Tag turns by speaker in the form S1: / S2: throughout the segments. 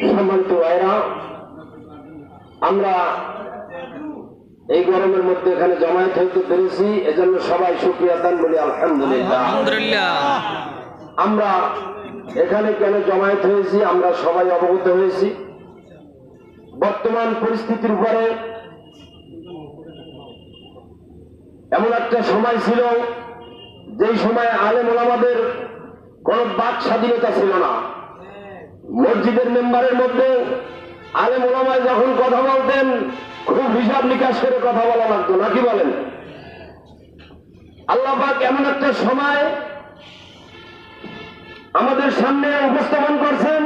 S1: সম্মানিত ভাইরা আমরা এই গরমের মধ্যে এখানে জমায়েত হইতে পেরেছি এজন্য সবাই সুক্রিয়া দান বলি আলহামদুলিল্লাহ।
S2: আলহামদুলিল্লাহ।
S1: আমরা এখানে কেন জমায়েত হয়েছি আমরা সবাই অবগত হয়েছি। বর্তমান পরিস্থিতির উপরে এমন একটা সময় ছিল যেই সময় আলেম ওলামাদের কোন বাক স্বাধীনতা ছিল না। মসজিদের মেম্বারের মধ্যে আলেম ওলামায় যখন কথা বলতেন, খুব হিসাব নিকাশ করে কথা বলা লাগতো নাকি বলেন? আল্লাহ পাক এমন একটা সময় আমাদের সামনে উপস্থাপন করছেন।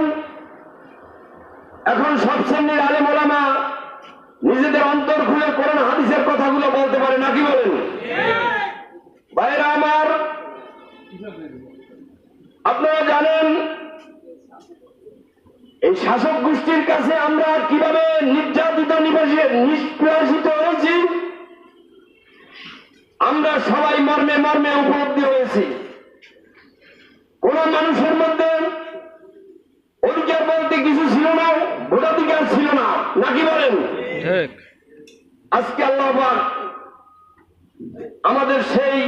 S1: এখন সব শ্রেণির আলেম মোলামা নিজেদের অন্তর খুলে কোরআন, হাদিসের কথাগুলো বলতে পারে নাকি বলেন? ভাইরা আমার, আপনারা জানেন এই শাসক গোষ্ঠীর কাছে আমরা কীভাবে নির্যাতিত নিষ্প্রাসিত হয়েছি? আমরা সবাই মর্মে মর্মে উপলব্ধি হয়েছি। কোন মানুষের মধ্যে অধিকার বলতে কিছু ছিল না ভোটাধিকার ছিল না। নাকি বলেন? আজকে আল্লাহ আমাদের সেই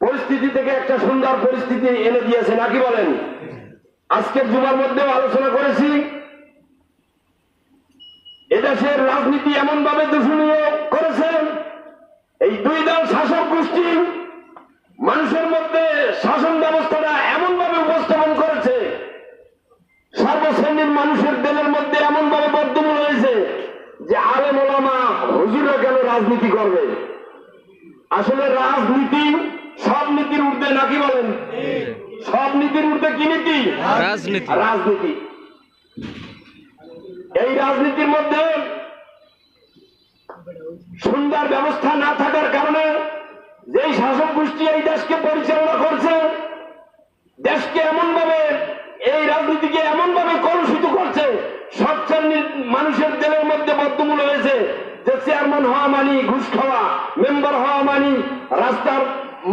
S1: পরিস্থিতি থেকে একটা সুন্দর পরিস্থিতি এনে দিয়েছে। নাকি বলেন? আজকের যুবার মধ্যেও আলোচনা করেছি। এদেশের রাজনীতি এমন ভাবে দূষণীয় করেছে। এই দুই দল শাসক গোষ্ঠী মানুষের মধ্যে শাসন ব্যবস্থাটা এমন ভাবে উপস্থাপন করেছে, সর্বশ্রেণীর মানুষের দেলের মধ্যে এমন ভাবে বর্ধমান হয়েছে যে আলেম ওলামা হুজুররা কেন রাজনীতি করবে? আসলে রাজনীতি সব নীতির ঊর্ধ্বে নাকি বলেন? সব নীতির ঊর্ধ্বে কি নীতি?
S2: রাজনীতি।
S1: রাজনীতি। এই রাজনীতির মধ্যে সুন্দর ব্যবস্থা না থাকার কারণে যেই শাসক গোষ্ঠী এই দেশকে পরিচালনা করছে দেশকে এমন ভাবে এই রাজনীতিকে এমন ভাবে কলুষিত করছে সব শ্রেণির মানুষের দেলের মধ্যে বদ্ধমূল হয়েছে যে চেয়ারম্যান হওয়া মানি ঘুষ খাওয়া মেম্বার হওয়া মানি রাস্তার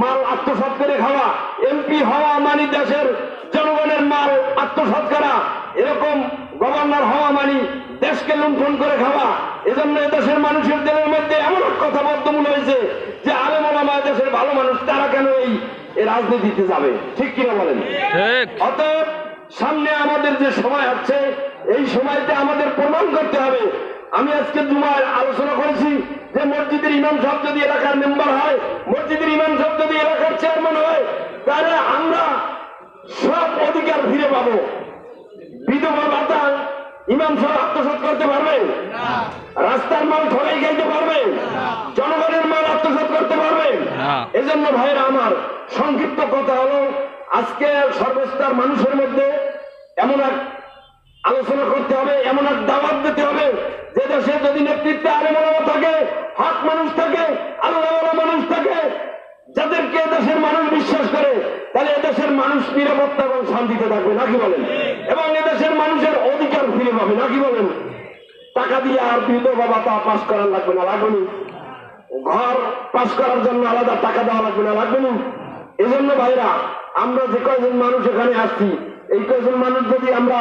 S1: মাল আত্মসাৎ করে খাওয়া। এমপি হওয়া মানি দেশের জনগণের মাল আত্মসাৎ করা। এরকম গভর্নর হওয়া মানি দেশকে লুণ্ঠন করে খাওয়া। এজন্য দেশের মানুষের দেলের মধ্যে এমন কথা বদ্ধমূল হয়েছে যে আলেম দেশের ভালো মানুষ তারা কেন এই এই রাজনীতিতে যাবে? ঠিক কিনা বলেন? অতএব সামনে আমাদের যে সময় আছে এই সময়তে আমাদের প্রমাণ করতে হবে আমি আজকে জুমায় আলোচনা করেছি যে মসজিদের ইমাম সাহেব যদি এলাকার মেম্বার হয় মসজিদের ইমাম সাহেব যদি এলাকার চেয়ারম্যান হয় তাহলে আমরা সব অধিকার ফিরে পাবো। বিধবা ভাতা ইমাম সাহেব আত্মসাৎ করতে পারবে? রাস্তার মাল ঠকাই গাইতে পারবে? জনগণের মাল আত্মসাৎ করতে পারবে? এজন্য ভাইরা আমার সংক্ষিপ্ত কথা হলো আজকে সর্বস্তর মানুষের মধ্যে এমন এক আলোচনা করতে হবে, এমন এক দাওয়াত দিতে হবে, যে দেশে যদি নেতৃত্বে আলেমালা থাকে, হক মানুষ থাকে আল্লাহ মানুষ থাকে, যাদেরকে দেশের মানুষ বিশ্বাস করে, তাহলে এদেশের মানুষ নিরাপত্তা এবং শান্তিতে থাকবে, নাকি বলেন? এবং এদেশের মানুষের অধিকার ফিরে পাবে, নাকি বলেন? টাকা দিয়ে আর বিধবা ভাতা পাস করার লাগবে না লাগবে না। ঘর পাশ করার জন্য আলাদা টাকা দেওয়া লাগবে না লাগবে না। এই জন্য ভাইরা, আমরা যে কয়জন মানুষ এখানে আসছি এই কয়জন মানুষ যদি আমরা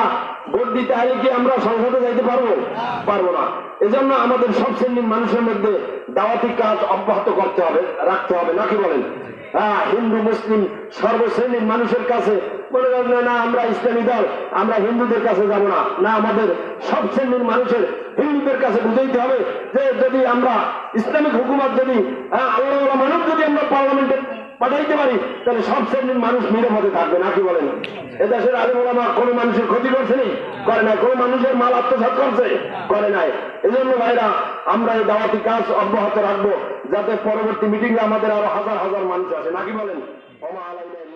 S1: ভোট দিতে আই কি আমরা সংসদে যাইতে পারব? পারব না। এজন্য আমাদের সব শ্রেণির মানুষের মধ্যে দাওয়াতি কাজ অব্যাহত করতে হবে রাখতে হবে। নাকি বলেন? হ্যাঁ হিন্দু মুসলিম সর্বশ্রেণীর মানুষের কাছে মনে করেন না, না আমরা ইসলামী দল আমরা হিন্দুদের কাছে যাব না। না আমাদের সব শ্রেণির মানুষের হিন্দুদের কাছে বুঝাইতে হবে যে যদি আমরা ইসলামিক হুকুমত যদি হ্যাঁ, আল্লাহ মানুষ যদি আমরা পার্লামেন্টে পাঠাইতে পারি, তাহলে সব শ্রেণির মানুষ নিরাপদে থাকবে নাকি বলেন? এদেশের আলিমা কোনো মানুষের ক্ষতি করছে নি? করে নাই, কোনো মানুষের মাল আত্মসাত করছে? করে নাই। এজন্য ভাইরা, আমরা এই দাওয়াতি কাজ অব্যাহত রাখব, যাতে পরবর্তী মিটিংয়ে আমাদের আরও হাজার হাজার মানুষ আসে নাকি বলেন? ওমা আলাইনা